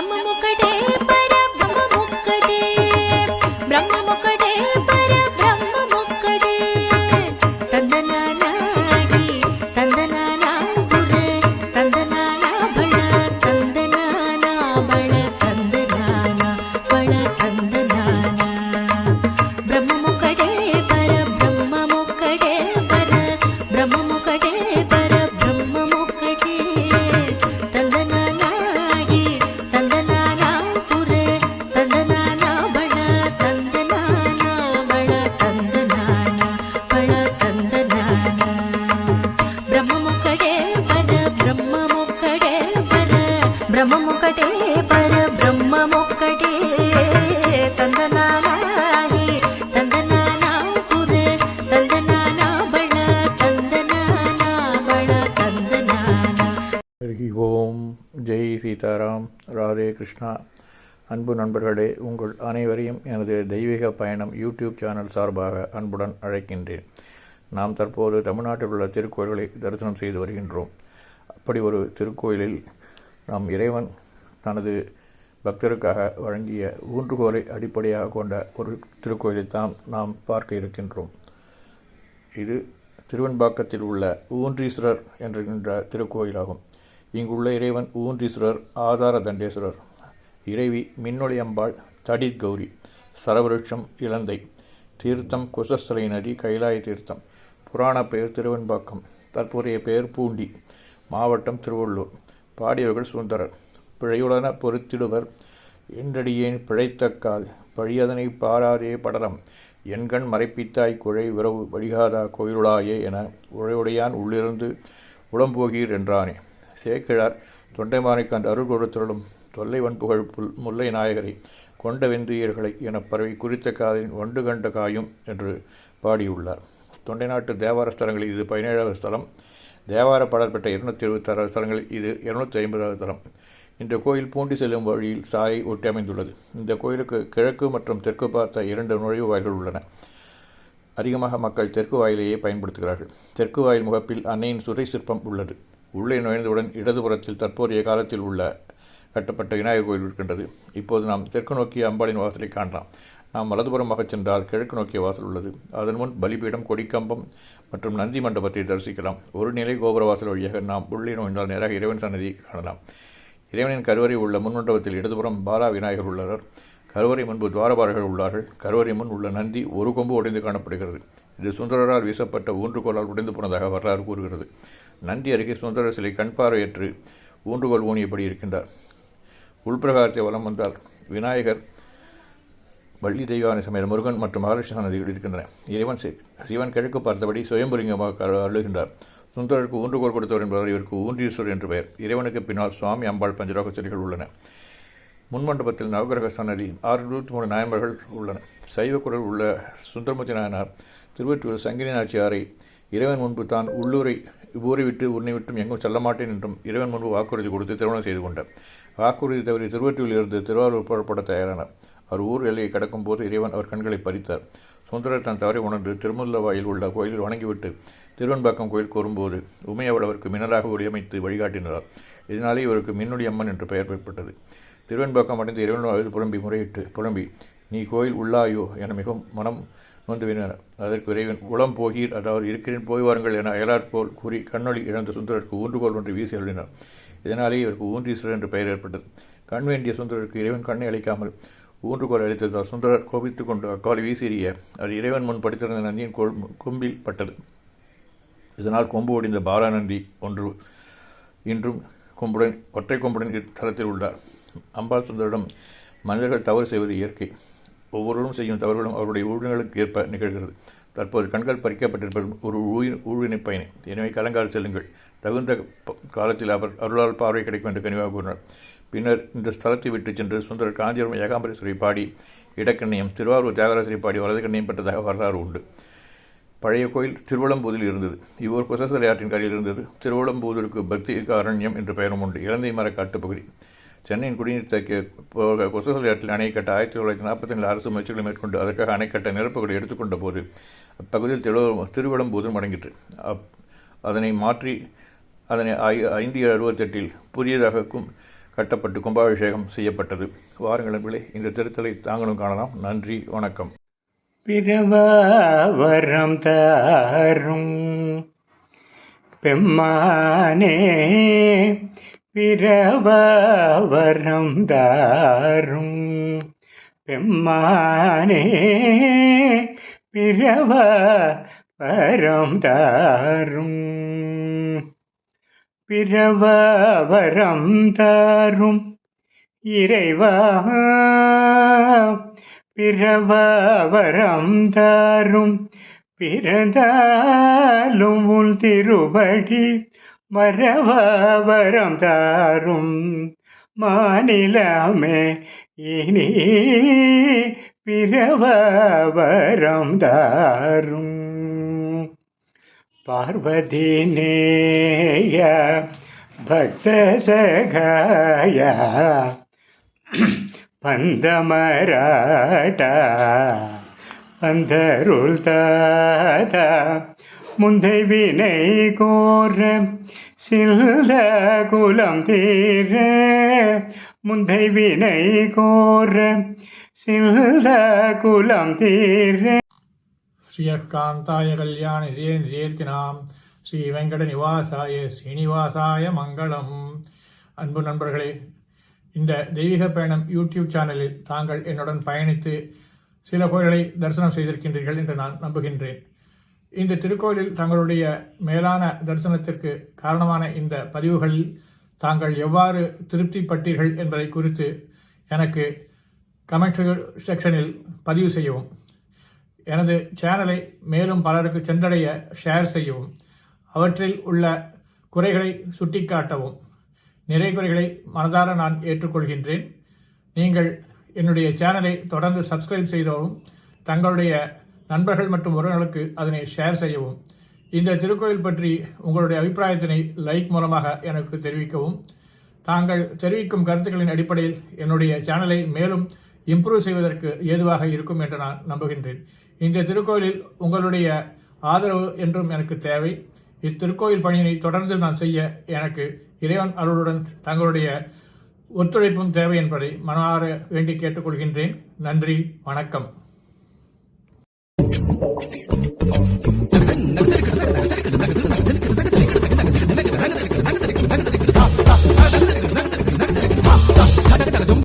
బ్రహ్మముకటే கிருஷ்ணா. அன்பு நண்பர்களே உங்கள் அனைவரையும் எனது தெய்வீக பயணம் யூடியூப் சேனல் சார்பாக அன்புடன் அழைக்கின்றேன். நாம் தற்போது தமிழ்நாட்டில் உள்ள திருக்கோயில்களை தரிசனம் செய்து வருகின்றோம். அப்படி ஒரு திருக்கோயிலில் நாம் இறைவன் தனது பக்தருக்காக வழங்கிய ஊன்றுகோலை அடிப்படையாக கொண்ட ஒரு திருக்கோயிலைத்தான் நாம் பார்க்க இருக்கின்றோம். இது திருவெண்பாக்கத்தில் உள்ள ஊன்றீஸ்வரர் என்கின்ற திருக்கோயிலாகும். இங்குள்ள இறைவன் ஊன்றீஸ்வரர் ஆதார தண்டேஸ்வரர் இறைவி மின்னொளியம்பாள் தடித் கௌரி. சரவருஷம் இலந்தை. தீர்த்தம் குசஸ்தலை நதி கைலாய தீர்த்தம். புராண பெயர் திருவெண்பாக்கம். தற்போதைய பெயர் பூண்டி. மாவட்டம் திருவள்ளூர். பாடியவர்கள் சுந்தரர். பிழையுடன பொறுத்திடுவர் என்றடியேன் பிழைத்தக்கால் பழியதனை பாராதே படலம். எண்கண் மறைப்பித்தாய் குழை விரவு வழிகாதா கோயிலுளாயே என உழையுடையான் உள்ளிருந்து உளம்போகீர் என்றானே. சேக்கிழார் தொண்டைமானைக்கு அந்த அருள் கொடுத்தருளும் தொல்லைவன் புகழ் புல் முல்லை நாயகரை கொண்ட வென்றியர்களை என பரவி குறித்த காதின் ஒன்று கண்ட காயும் என்று பாடியுள்ளார். தொண்டை நாட்டு தேவார ஸ்தலங்களில் இது பதினேழாவது ஸ்தலம். தேவார பாடல் பெற்ற இருநூத்தி எழுபத்தாறாவது ஸ்தலங்களில் இது இருநூத்தி ஐம்பதாவது தலம் இந்த கோயில் பூண்டி செல்லும் வழியில் சாயை ஒட்டி அமைந்துள்ளது. இந்த கோயிலுக்கு கிழக்கு மற்றும் தெற்கு பார்த்த இரண்டு நுழைவு வாயில்கள் உள்ளன. அதிகமாக மக்கள் தெற்கு வாயிலேயே பயன்படுத்துகிறார்கள். தெற்கு வாயில் முகப்பில் அன்னையின் சுரை சிற்பம் உள்ளது. உள்ளே நுழைந்தவுடன் இடதுபுறத்தில் தற்போதைய காலத்தில் உள்ள கட்டப்பட்ட விநாயகர் கோயில் இருக்கின்றது. இப்போது நாம் தெற்கு நோக்கிய அம்பாளின் வாசலை காணலாம். நாம் வலதுபுறமாக சென்றால் கிழக்கு நோக்கிய வாசல் உள்ளது. அதன் முன் பலிபீடம் கொடிக்கம்பம் மற்றும் நந்தி மண்டபத்தை தரிசிக்கலாம். ஒரு நிலை கோபுர வாசல் வழியாக நாம் உள்ளே நோய்ந்தால் நேராக இறைவன் சன்னதி காணலாம். இறைவனின் கருவறை உள்ள முன்மண்டபத்தில் இடதுபுறம் பாலா விநாயகர் உள்ளனர் கருவறை முன்பு துவாரபாரர்கள் உள்ளார்கள். கருவறை முன் உள்ள நந்தி ஒரு கொம்பு உடைந்து காணப்படுகிறது. இது சுந்தரரால் வீசப்பட்ட ஊன்றுகோலால் உடைந்து போனதாக வரலாறு கூறுகிறது. நந்தி அருகே சுந்தரர் சிலை கண் பார்வையற்று ஊன்றுகோல் ஊனியபடி இருக்கின்றார். உள்பிரகாரத்தை வலம் வந்தால் விநாயகர் வள்ளி தெய்வான சமேத முருகன் மற்றும் மகாலட்சுமி நதிகள் இருக்கின்றன. இறைவன் சிவன் கிழக்கு பார்த்தபடி சுயம்புலிங்கமாக க- அருளுகின்றார். சுந்தரருக்கு ஊன்றுகோல் கொடுத்தவர் என்பவர் இவருக்கு ஊன்றீஸ்வரர் என்று பெயர். இறைவனுக்கு பின்னால் சுவாமி அம்பாள் பஞ்சரோக செடிகள் உள்ளன. முன்மண்டபத்தில் நவகிரக சன்னதி அறுநூற்றி மூணு நாயன்மார்கள் உள்ளன. சைவ குரல் உள்ள சுந்தரமூர்த்தி நாயனார் திருவற்றூர் சங்கினி நாச்சியாரை இறைவன் முன்பு தான் உள்ளூரை ஊரை விட்டு உன்னை விட்டும் எங்கும் செல்ல மாட்டேன் என்றும் இறைவன் முன்பு வாக்குறுதி கொடுத்து திருமணம் செய்து கொண்டார். வாக்குறுதி தவறி திருவற்றியில் இருந்து திருவாரூர் புறப்பட தயாரானார். அவர் ஊர் எல்லையை கடக்கும் போது இறைவன் அவர் கண்களை பறித்தார். சுந்தரர் தன் தவறை உணர்ந்து திருமுல்லவாயில் உள்ள கோயிலில் வணங்கிவிட்டு திருவன்பாக்கம் கோயில் கூறும்போது உமையவள் அவருக்கு மின்னலாக ஒளியமைத்து வழிகாட்டினார். இதனாலே இவருக்கு மின்னுடி அம்மன் என்று பெயர் பெறப்பட்டது திருவன்பாக்கம் அடைந்து இறைவன் அழுது புலம்பி முறையிட்டு புலம்பி நீ கோயில் உள்ளாயோ என மிகவும் மனம் நொந்து அதற்கு இறைவன் உளம் போகீர் அதாவது இருக்கிறேன் போய் வாருங்கள் என அயலாற்போல் கூறி கண்ணொளி இழந்த சுந்தரருக்கு ஊன்றுகோல் ஒன்று வீசி அருளினார். இதனாலே இவருக்கு ஊன்றீஸ்வரர் என்று பெயர் ஏற்பட்டது. கண் வேண்டிய சுந்தரருக்கு இறைவன் கண்ணை அளிக்காமல் ஊன்றுகோல் அளித்ததால் சுந்தரர் கோபித்துக் கொண்டு அக்காலை வீசிறிய அது இறைவன் முன் படித்திருந்த நந்தியின் கொள் கொம்பில் பட்டது. இதனால் கொம்பு ஒடிந்த பாலாநந்தி ஒன்று இன்றும் கொம்புடன் ஒற்றை கொம்புடன் தளத்தில் உள்ளார். அம்பாள் சுந்தரிடம் மனிதர்கள் தவறு செய்வது இயற்கை. ஒவ்வொருவரும் செய்யும் தவறுகளும் அவருடைய ஊழல்களுக்கு ஏற்ப நிகழ்கிறது. தற்போது கண்கள் பறிக்கப்பட்டிருப்பது ஒரு ஊழி ஊழினை பயணி. எனவே கலங்கால் செல்லுங்கள். தகுந்த காலத்தில் அவர் அருளால் பார்வை கிடைக்கும் என்று கனிவாக கூறினார். பின்னர் இந்த ஸ்தலத்தை விட்டு சென்று சுந்தரர் காஞ்சிபுரம் ஏகாம்பரேஸ்வரி பாடி இடக்கண்ணியம் திருவாரூர் தியாகராசரி பாடி வலது கண்ணியம் பெற்றதாக வரலாறு உண்டு. பழைய கோயில் திருவளம்பூதில் இருந்தது. இவ்வூர் குசசலை ஆற்றின் கரையில் இருந்தது. திருவளம்பூதருக்கு பக்தி காரண்யம் என்ற பெயரும் உண்டு. இலந்தை மர காட்டுப்பகுதி சென்னையின் குடிநீர் தேக்க போக கொசுகல் ஏற்றில் அணை கட்ட ஆயிரத்தி தொள்ளாயிரத்தி நாற்பத்தி நாலு அரசு முயற்சிகளை மேற்கொண்டு அதற்காக அணை கட்ட நிரப்புகளை எடுத்துக்கொண்ட போது அப்பகுதியில் திரு திருவளம்பூதும் அடங்கிற்று. அப் அதனை மாற்றி அதனை ஐ ஐந்து அறுபத்தெட்டில் புதியதாகக்கும் கட்டப்பட்டு கும்பாபிஷேகம் செய்யப்பட்டது. வாரங்களே இந்த திருத்தலை தாங்களும் காணலாம். நன்றி வணக்கம். பிறவாவரம் தாரும் பெம்மானே பிறவரம் தாரும். பெம்மானே பிறவ வரம் தாரும். பிறவ வரம் தாரும். இறைவா பிறவ வரம் தாரும். பிறந்தாலும் உள் திருவடி மரவரம் தாரும் மாநிலமே. இனி பிறவரம் தாரும். பார்வதி நேய பக்த சகாய பந்தமராட்டா. பந்தருள் தாதா முந்தை வினை கோர சில்ல குலம் தீர முந்தை வினை கோர சில்ல குலம் தீர. ஸ்ரீயகாந்தாய கல்யாண நிதியே ஸ்ரீ வெங்கட நிவாசாய ஸ்ரீனிவாசாய மங்களம். அன்பு நண்பர்களே இந்த தெய்வீக பயணம் யூடியூப் சேனலில் தாங்கள் என்னுடன் பயணித்து சில கோயில்களை தரிசனம் செய்திருக்கின்றீர்கள் என்று நான் நம்புகின்றேன். இந்த திருக்கோயிலில் தங்களுடைய மேலான தரிசனத்திற்கு காரணமான இந்த பதிவுகளில் தாங்கள் எவ்வாறு திருப்திப்பட்டீர்கள் என்பதை குறித்து எனக்கு கமெண்ட் செக்ஷனில் பதிவு செய்யவும். எனது சேனலை மேலும் பலருக்கு சென்றடைய ஷேர் செய்யவும். அவற்றில் உள்ள குறைகளை சுட்டிக்காட்டவும். நிறை குறைகளை மனதார நான் ஏற்றுக்கொள்கின்றேன். நீங்கள் என்னுடைய சேனலை தொடர்ந்து சப்ஸ்கிரைப் செய்தவும் தங்களுடைய நண்பர்கள் மற்றும் உறவினர்களுக்கு அதனை ஷேர் செய்யவும். இந்த திருக்கோயில் பற்றி உங்களுடைய அபிப்பிராயத்தினை லைக் மூலமாக எனக்கு தெரிவிக்கவும். தாங்கள் தெரிவிக்கும் கருத்துக்களின் அடிப்படையில் என்னுடைய சேனலை மேலும் இம்ப்ரூவ் செய்வதற்கு ஏதுவாக இருக்கும் என்று நான் நம்புகின்றேன். இந்த திருக்கோயிலில் உங்களுடைய ஆதரவு என்றும் எனக்கு தேவை. இத்திருக்கோயில் பணியினை தொடர்ந்து நான் செய்ய எனக்கு இறைவன் அருளுடன் தங்களுடைய ஒத்துழைப்பும் தேவை என்பதை மனமாற வேண்டி கேட்டுக்கொள்கின்றேன். நன்றி வணக்கம். Thank you.